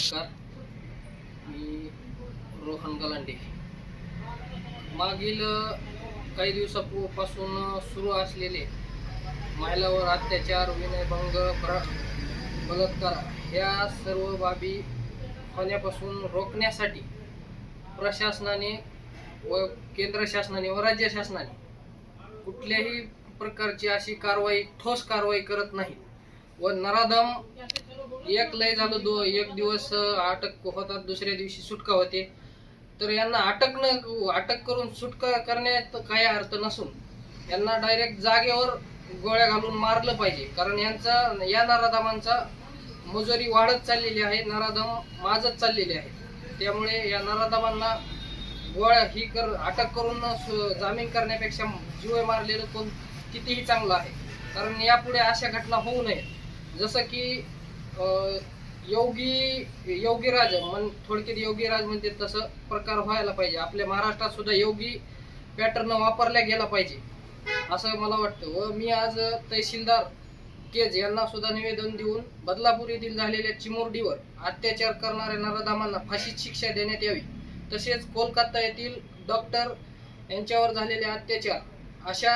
नमस्कार. मी रोहन गलांडे. मागील काही दिवसापासून सुरू असलेले महिलावर अत्याचार विनयभंग प्र बलात्कार ह्या सर्व बाबी होण्यापासून रोखण्यासाठी प्रशासनाने व केंद्र शासनाने व राज्य शासनाने कुठल्याही प्रकारची अशी कारवाई ठोस कारवाई करत नाही व नराधम एक लय झालं दो एक दिवस अटक होतात दुसऱ्या दिवशी सुटका होते. तर यांना अटक न अटक करून सुटका करण्यात काही अर्थ नसून यांना डायरेक्ट जागेवर गोळ्या घालून मारलं पाहिजे. कारण यांचा या नराधमांचा मजुरी वाढत चाललेली आहे नराधम माजत चाललेले आहे त्यामुळे या नराधमांना गोळ्या ही कर अटक करून सु- जामीन करण्यापेक्षा जीव मारलेलं कोण कितीही चांगलं आहे. कारण यापुढे अशा घटना होऊ नये जसं की योगी योगीराज मन थोडक्यात योगीराज म्हणते तसं प्रकार व्हायला पाहिजे. आपल्या महाराष्ट्रात सुद्धा योगी पॅटर्न वापरल्या गेला पाहिजे. असं मला वाटतं. व मी आज तहसीलदार केज यांना सुद्धा निवेदन देऊन बदलापूर येथील झालेल्या चिमुरडीवर अत्याचार करणाऱ्या नराधामांना फाशीची शिक्षा देण्यात यावी. तसेच कोलकाता येथील डॉक्टर यांच्यावर झालेले अत्याचार अशा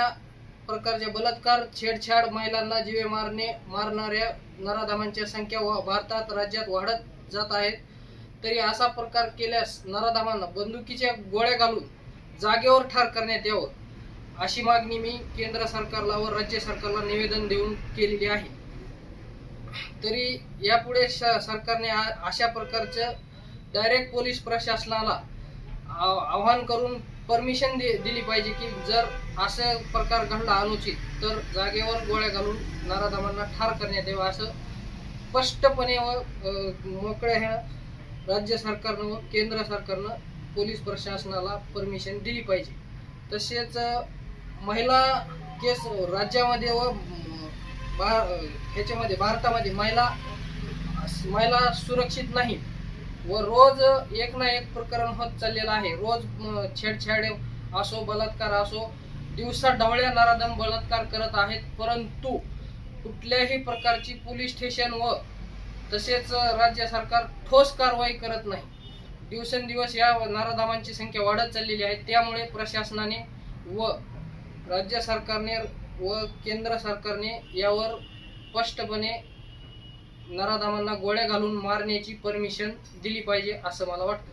प्रकारचे बलात्कार छेडछाड महिलांना जीवे मारणे मारणाऱ्या नराधामांची संख्या भारतात राज्यात वाढत जात आहेत. तरी असा प्रकार केल्यास नराधामांना बंदुकीच्या गोळ्या घालून जागेवर ठार करण्यात यावं. अशी मागणी मी केंद्र सरकारला व राज्य सरकारला निवेदन देऊन केलेली आहे. तरी यापुढे सरकारने अशा प्रकारचं डायरेक्ट पोलीस प्रशासनाला आव्हान करून परमिशन दिली पाहिजे की जर असं प्रकार घडला अनुचित तर जागेवर गोळ्या घालून नाराधामांना ठार करण्यात यावं असं स्पष्टपणे व मोकळ्या ह्या राज्य सरकारनं व केंद्र सरकारनं पोलीस प्रशासनाला परमिशन दिली पाहिजे. तसेच महिला केस राज्यामध्ये व बा भा- ह्याच्यामध्ये भारतामध्ये महिला महिला सुरक्षित नाही व रोज एक ना एक प्रकरण होत चाललेलं आहे. रोज छेडछाड असो बलात्कार असो दिवसा ढवळ्या नराधम बलात्कार करत आहेत. परंतु कुठल्याही प्रकारची पोलीस स्टेशन व तसेच राज्य सरकार ठोस कारवाई करत नाही. दिवसेंदिवस या नराधमांची संख्या वाढत चाललेली आहे. त्यामुळे प्रशासनाने व राज्य सरकारने व केंद्र सरकारने यावर स्पष्टपणे नराधामांना गोळ्या घालून मारण्याची परमिशन दिली पाहिजे असं मला वाटतं.